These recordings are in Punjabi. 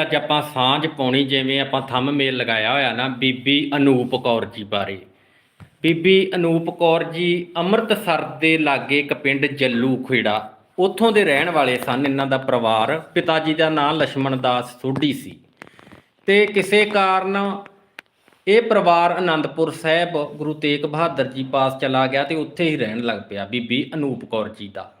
ਅੱਜ ਆਪਾਂ ਸਾਂਝ ਪਾਉਣੀ ਜਿਵੇਂ ਆਪਾਂ ਥੰਮ ਮੇਲ ਲਗਾਇਆ ਹੋਇਆ ਨਾ ਬੀਬੀ ਅਨੂਪ ਕੌਰ ਜੀ ਬਾਰੇ। ਬੀਬੀ ਅਨੂਪ ਕੌਰ ਜੀ ਅੰਮ੍ਰਿਤਸਰ ਦੇ ਲਾਗੇ ਇੱਕ ਪਿੰਡ ਜੱਲੂ ਖੇੜਾ। ਉੱਥੋਂ ਦੇ ਰਹਿਣ ਵਾਲੇ ਸਨ, ਇਹਨਾਂ ਦਾ ਪਰਿਵਾਰ। ਪਿਤਾ ਜੀ ਦਾ ਨਾਮ ਲక్ష్మణ ਦਾਸ ਸੋਢੀ ਸੀ। ਤੇ ਕਿਸੇ ਕਾਰਨ ਇਹ ਪਰਿਵਾਰ ਅਨੰਦਪੁਰ ਸਾਹਿਬ ਗੁਰੂ ਤੇਗ ਬਹਾਦਰ ਜੀ ਪਾਸ ਚਲਾ ਗਿਆ ਤੇ ਉੱਥੇ ਹੀ ਰਹਿਣ ਲੱਗ ਪਿਆ ਬੀਬੀ ਅਨੂਪ ਕੌਰ ਜੀ ਦਾ।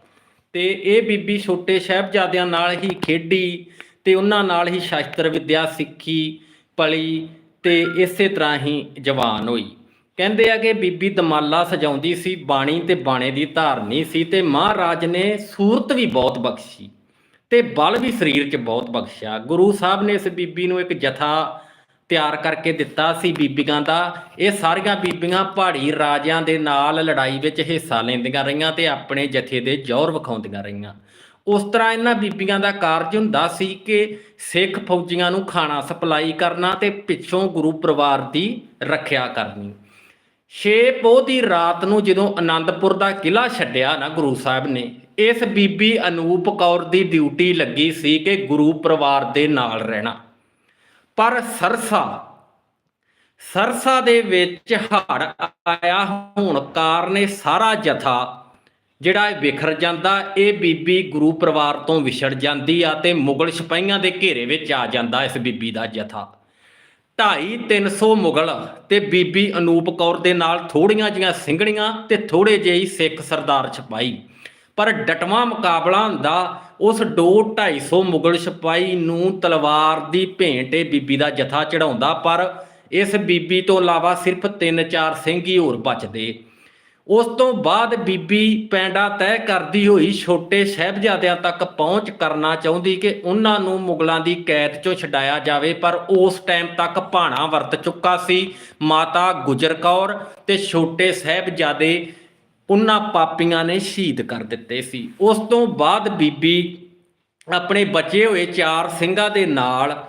ਤੇ ਇਹ ਬੀਬੀ ਛੋਟੇ ਸਾਹਿਬਜ਼ਾਦਿਆਂ ਨਾਲ ਹੀ ਖੇਡੀ। ਤੇ ਉਹਨਾਂ ਨਾਲ ਹੀ ਸ਼ਾਸਤਰ, ਵਿਦਿਆ, ਸਿੱਖੀ, ਪਲੀ ਤੇ ਇਸੇ ਤਰ੍ਹਾਂ ਹੀ ਜਵਾਨ ਹੋਈ। ਕਹਿੰਦੇ ਆ ਕਿ ਬੀਬੀ ਦਮਾਲਾ ਸਜਾਉਂਦੀ ਸੀ, ਬਾਣੀ ਤੇ ਬਾਣੇ ਦੀ ਧਾਰਨੀ ਸੀ ਤੇ ਮਹਾਰਾਜ ਨੇ ਸੂਰਤ ਵੀ ਬਹੁਤ ਬਖਸ਼ੀ ਤੇ ਬਲ ਵੀ ਸਰੀਰ 'ਚ ਬਹੁਤ ਬਖਸ਼ਿਆ। ਗੁਰੂ ਸਾਹਿਬ ਨੇ ਇਸ ਬੀਬੀ ਨੂੰ ਇੱਕ ਜਥਾ ਤਿਆਰ ਕਰਕੇ ਦਿੱਤਾ ਸੀ ਬੀਬੀਆਂ ਦਾ। ਇਹ ਸਾਰੀਆਂ ਬੀਬੀਆਂ ਪਹਾੜੀ ਰਾਜਿਆਂ ਦੇ ਨਾਲ ਲੜਾਈ ਵਿੱਚ ਹਿੱਸਾ ਲੈਂਦੀਆਂ ਰਹੀਆਂ ਤੇ ਆਪਣੇ ਜਥੇ ਦੇ ਜ਼ੋਰ ਵਿਖਾਉਂਦੀਆਂ ਰਹੀਆਂ। ਉਸ ਤਰ੍ਹਾਂ ਇਹਨਾਂ ਬੀਬੀਆਂ ਦਾ ਕਾਰਜ ਹੁੰਦਾ ਸੀ ਕਿ ਸਿੱਖ ਫੌਜੀਆਂ ਨੂੰ ਖਾਣਾ ਸਪਲਾਈ ਕਰਨਾ ਤੇ ਪਿੱਛੋਂ ਗੁਰੂ ਪਰਿਵਾਰ ਦੀ ਰੱਖਿਆ ਕਰਨੀ। ਛੇ ਪੋਹ ਦੀ ਰਾਤ ਨੂੰ ਜਦੋਂ ਆਨੰਦਪੁਰ ਦਾ ਕਿਲਾ ਛੱਡਿਆ ਨਾ ਗੁਰੂ ਸਾਹਿਬ ਨੇ, ਇਸ ਬੀਬੀ ਅਨੂਪ ਕੌਰ ਦੀ ਡਿਊਟੀ ਲੱਗੀ ਸੀ ਕਿ ਗੁਰੂ ਪਰਿਵਾਰ ਦੇ ਨਾਲ ਰਹਿਣਾ। ਪਰ ਸਰਸਾ ਸਰਸਾ ਦੇ ਵਿੱਚ ਹੜ ਆਇਆ ਹੋਣ ਕਾਰਨ ਇਹ ਸਾਰਾ ਜਥਾ ਜਿਹੜਾ ਇਹ ਵਿਖਰ ਜਾਂਦਾ, ਇਹ ਬੀਬੀ ਗੁਰੂ ਪਰਿਵਾਰ ਤੋਂ ਵਿਛੜ ਜਾਂਦੀ ਆ ਤੇ ਮੁਗਲ ਸਿਪਾਹੀਆਂ ਦੇ ਘੇਰੇ ਵਿੱਚ ਆ ਜਾਂਦਾ ਇਸ ਬੀਬੀ ਦਾ ਜਥਾ। 250 300 ਮੁਗਲ ਤੇ ਬੀਬੀ ਅਨੂਪ ਕੌਰ ਦੇ ਨਾਲ ਥੋੜੀਆਂ ਜੀਆਂ ਸਿੰਘਣੀਆਂ ਤੇ ਥੋੜੇ ਜਿਹੇ ਸਿੱਖ ਸਰਦਾਰ ਸਿਪਾਹੀ। ਪਰ ਡਟਵਾਂ ਮੁਕਾਬਲਾ ਹੁੰਦਾ, ਉਸ 2 250 ਮੁਗਲ ਸਿਪਾਹੀ ਨੂੰ ਤਲਵਾਰ ਦੀ ਭੇਂਟ ਇਹ ਬੀਬੀ ਦਾ ਜਥਾ ਚੜਾਉਂਦਾ ਪਰ ਇਸ ਬੀਬੀ ਤੋਂ ਇਲਾਵਾ ਸਿਰਫ 3-4 ਸਿੰਘ ਹੀ ਹੋਰ ਬਚਦੇ। ਉਸ ਤੋਂ ਬਾਅਦ ਬੀਬੀ ਪੈਂਡਾ ਤੈਅ ਕਰਦੀ ਹੋਈ ਛੋਟੇ ਸਹਿਬਜ਼ਾਦਿਆਂ ਤੱਕ ਪਹੁੰਚ ਕਰਨਾ ਚਾਹੁੰਦੀ ਕਿ ਉਹਨਾਂ ਨੂੰ ਮੁਗਲਾਂ ਦੀ ਕੈਦ ਚੋਂ ਛਡਾਇਆ ਜਾਵੇ, ਪਰ ਉਸ ਟਾਈਮ ਤੱਕ ਭਾਣਾ ਵਰਤ ਚੁੱਕਾ ਸੀ। ਮਾਤਾ ਗੁਜਰ ਕੌਰ ਤੇ ਛੋਟੇ ਸਹਿਬਜ਼ਾਦੇ ਉਹਨਾਂ ਪਾਪੀਆਂ ਨੇ ਸ਼ਹੀਦ ਕਰ ਦਿੱਤੇ ਸੀ। ਉਸ ਤੋਂ ਬਾਅਦ ਬੀਬੀ ਆਪਣੇ ਬਚੇ ਹੋਏ ਚਾਰ ਸਿੰਘਾਂ ਦੇ ਨਾਲ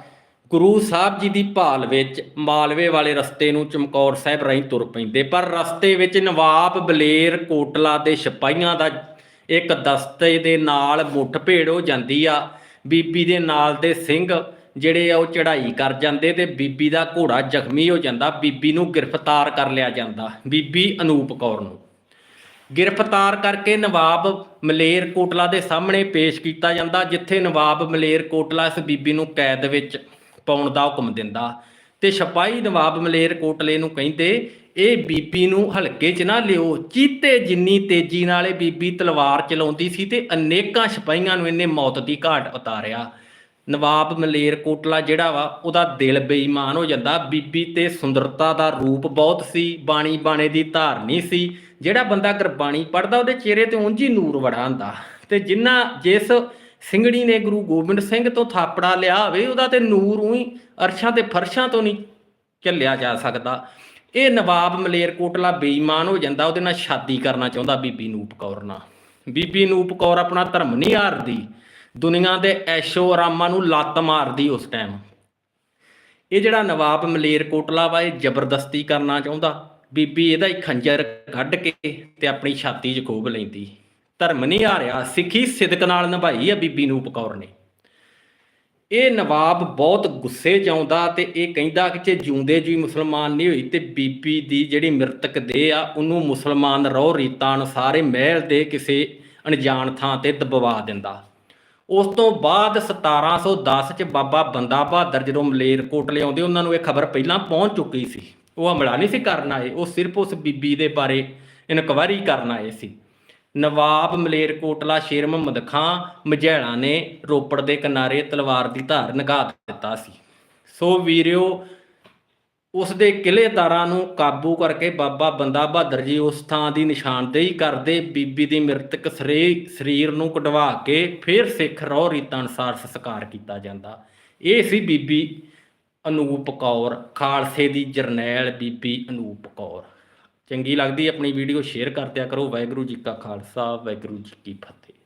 ਗੁਰੂ ਸਾਹਿਬ ਜੀ ਦੀ ਭਾਲ ਵਿੱਚ ਮਾਲਵੇ ਵਾਲੇ ਰਸਤੇ ਨੂੰ ਚਮਕੌਰ ਸਾਹਿਬ ਰਾਹੀਂ ਤੁਰ ਪੈਂਦੇ। ਪਰ ਰਸਤੇ ਵਿੱਚ ਨਵਾਬ ਬਲੇਰ ਕੋਟਲਾ ਦੇ ਸਿਪਾਹੀਆਂ ਦਾ ਇੱਕ ਦਸਤੇ ਦੇ ਨਾਲ ਮੁੱਠ ਭੇੜ ਹੋ ਜਾਂਦੀ ਆ। ਬੀਬੀ ਦੇ ਨਾਲ ਦੇ ਸਿੰਘ ਜਿਹੜੇ ਆ ਉਹ ਚੜ੍ਹਾਈ ਕਰ ਜਾਂਦੇ ਤੇ ਬੀਬੀ ਦਾ ਘੋੜਾ ਜ਼ਖਮੀ ਹੋ ਜਾਂਦਾ। ਬੀਬੀ ਨੂੰ ਗ੍ਰਿਫਤਾਰ ਕਰ ਲਿਆ ਜਾਂਦਾ। ਬੀਬੀ ਅਨੂਪ ਕੌਰ ਨੂੰ ਗ੍ਰਿਫਤਾਰ ਕਰਕੇ ਨਵਾਬ ਮਲੇਰ ਕੋਟਲਾ ਦੇ ਸਾਹਮਣੇ ਪੇਸ਼ ਕੀਤਾ ਜਾਂਦਾ, ਜਿੱਥੇ ਨਵਾਬ ਮਲੇਰ ਕੋਟਲਾ ਇਸ ਬੀਬੀ ਨੂੰ ਕੈਦ ਵਿੱਚ ਪਾਉਣ ਦਾ ਹੁਕਮ ਦਿੰਦਾ। ਤੇ ਸਿਪਾਹੀ ਨਵਾਬ ਮਲੇਰ ਕੋਟਲੇ ਨੂੰ ਕਹਿੰਦੇ, ਇਹ ਬੀਬੀ ਨੂੰ ਹਲਕੇ 'ਚ ਨਾ ਲਿਓ। ਚੀਤੇ ਜਿੰਨੀ ਤੇਜ਼ੀ ਨਾਲ ਇਹ ਬੀਬੀ ਤਲਵਾਰ ਚਲਾਉਂਦੀ ਸੀ ਤੇ ਅਨੇਕਾਂ ਸਿਪਾਹੀਆਂ ਨੂੰ ਇਹਨੇ ਮੌਤ ਦੀ ਘਾਟ ਉਤਾਰਿਆ। ਨਵਾਬ ਮਲੇਰ ਕੋਟਲਾ ਜਿਹੜਾ ਵਾ, ਉਹਦਾ ਦਿਲ ਬੇਈਮਾਨ ਹੋ ਜਾਂਦਾ। ਬੀਬੀ ਤੇ ਸੁੰਦਰਤਾ ਦਾ ਰੂਪ ਬਹੁਤ ਸੀ ਬਾਣੀ ਬਾਣੇ ਦੀ ਧਾਰਨੀ ਸੀ। ਜਿਹੜਾ ਬੰਦਾ ਗੁਰਬਾਣੀ ਪੜਦਾ ਉਹਦੇ ਚਿਹਰੇ ਤੇ ਉਂਝ ਹੀ ਨੂਰ ਵੜਾ ਹੁੰਦਾ। ਤੇ ਜਿੰਨਾ ਜਿਸ ਸਿੰਘਣੀ ਨੇ ਗੁਰੂ ਗੋਬਿੰਦ ਸਿੰਘ ਤੋਂ ਥਾਪੜਾ ਲਿਆ ਹੋਵੇ, ਉਹਦਾ ਤੇ ਨੂਰ ਉਹੀ ਅਰਸ਼ਾਂ ਤੇ ਫਰਸ਼ਾਂ ਤੋਂ ਨਹੀਂ ਝੱਲਿਆ ਜਾ ਸਕਦਾ। ਇਹ ਨਵਾਬ ਮਲੇਰਕੋਟਲਾ ਬੇਈਮਾਨ ਹੋ ਜਾਂਦਾ, ਉਹਦੇ ਨਾਲ ਸ਼ਾਦੀ ਕਰਨਾ ਚਾਹੁੰਦਾ ਬੀਬੀ ਨੂਪ ਕੌਰ ਨਾਲ। ਬੀਬੀ ਨੂਪ ਕੌਰ ਆਪਣਾ ਧਰਮ ਨਹੀਂ ਹਾਰਦੀ, ਦੁਨੀਆ ਦੇ ਐਸ਼ੋ ਆਰਾਮਾਂ ਨੂੰ ਲੱਤ ਮਾਰਦੀ ਉਸ ਟਾਈਮ ਇਹ ਜਿਹੜਾ ਨਵਾਬ ਮਲੇਰਕੋਟਲਾ ਵਾ, ਇਹ ਜ਼ਬਰਦਸਤੀ ਕਰਨਾ ਚਾਹੁੰਦਾ। ਬੀਬੀ ਇਹਦਾ ਹੀ ਖੰਜਰ ਕੱਢ ਕੇ ਤੇ ਆਪਣੀ ਛਾਤੀ 'ਚ ਖੋਬ ਲੈਂਦੀ। ਧਰਮ ਨਹੀਂ ਆ ਰਿਹਾ, ਸਿੱਖੀ ਸਿਦਕ ਨਾਲ ਨਿਭਾਈ ਆ ਬੀਬੀ ਨੂਪ ਕੌਰ ਨੇ। ਇਹ ਨਵਾਬ ਬਹੁਤ ਗੁੱਸੇ 'ਚ ਆਉਂਦਾ ਤੇ ਇਹ ਕਹਿੰਦਾ ਕਿ ਜੇ ਜਿਉਂਦੇ ਜੀ ਮੁਸਲਮਾਨ ਨਹੀਂ ਹੋਈ ਤੇ ਬੀਬੀ ਦੀ ਜਿਹੜੀ ਮ੍ਰਿਤਕ ਦੇਹ ਆ, ਉਹਨੂੰ ਮੁਸਲਮਾਨ ਰਹੁ ਰੀਤਾਂ ਅਨੁਸਾਰ ਮਹਿਲ ਦੇ ਕਿਸੇ ਅਣਜਾਣ ਥਾਂ ਤੇ ਦਬਵਾ ਦਿੰਦਾ। ਉਸ ਤੋਂ ਬਾਅਦ 1710 ਚ ਬਾਬਾ ਬੰਦਾ ਬਹਾਦਰ ਜਦੋਂ ਮਲੇਰਕੋਟਲੇ ਆਉਂਦੇ ਉਹਨਾਂ ਨੂੰ ਇਹ ਖਬਰ ਪਹਿਲਾਂ ਪਹੁੰਚ ਚੁੱਕੀ ਸੀ। ਉਹ ਹਮਲਾ ਨਹੀਂ ਸੀ ਕਰਨ ਆਏ, ਉਹ ਸਿਰਫ ਉਸ ਬੀਬੀ ਦੇ ਬਾਰੇ ਇਨਕੁਆਇਰੀ ਕਰਨ ਆਏ ਸੀ। ਨਵਾਬ ਮਲੇਰਕੋਟਲਾ ਸ਼ੇਰ ਮੁਹੰਮਦ ਖਾਂ ਮਝੈਲਾ ਨੇ ਰੋਪੜ ਦੇ ਕਿਨਾਰੇ ਤਲਵਾਰ ਦੀ ਧਾਰ ਨਗਾ ਦਿੱਤਾ ਸੀ। ਸੋ ਵੀਰਿਓ, ਉਸ ਦੇ ਕਿਲੇਦਾਰਾਂ ਨੂੰ ਕਾਬੂ ਕਰਕੇ ਬਾਬਾ ਬੰਦਾ ਬਹਾਦਰ ਜੀ ਉਸ ਥਾਂ ਦੀ ਨਿਸ਼ਾਨਦੇਹੀ ਕਰਦੇ ਬੀਬੀ ਦੀ ਮ੍ਰਿਤਕ ਸਰੀ, ਸਰੀਰ ਨੂੰ ਕਢਵਾ ਕੇ ਫਿਰ ਸਿੱਖ ਰੋਹ ਰੀਤਾਂ ਅਨੁਸਾਰ ਸੰਸਕਾਰ ਕੀਤਾ ਜਾਂਦਾ। ਇਹ ਸੀ ਬੀਬੀ ਅਨੂਪ ਕੌਰ, ਖਾਲਸੇ ਦੀ ਜਰਨੈਲ ਬੀਬੀ ਅਨੂਪ ਕੌਰ। ਚੰਗੀ ਲੱਗਦੀ ਆਪਣੀ ਵੀਡੀਓ ਸ਼ੇਅਰ ਕਰ ਦਿਆ ਕਰੋ। ਵਾਹਿਗੁਰੂ ਜੀ ਕਾ ਖਾਲਸਾ, ਵਾਹਿਗੁਰੂ ਜੀ ਕੀ ਫਤਿਹ।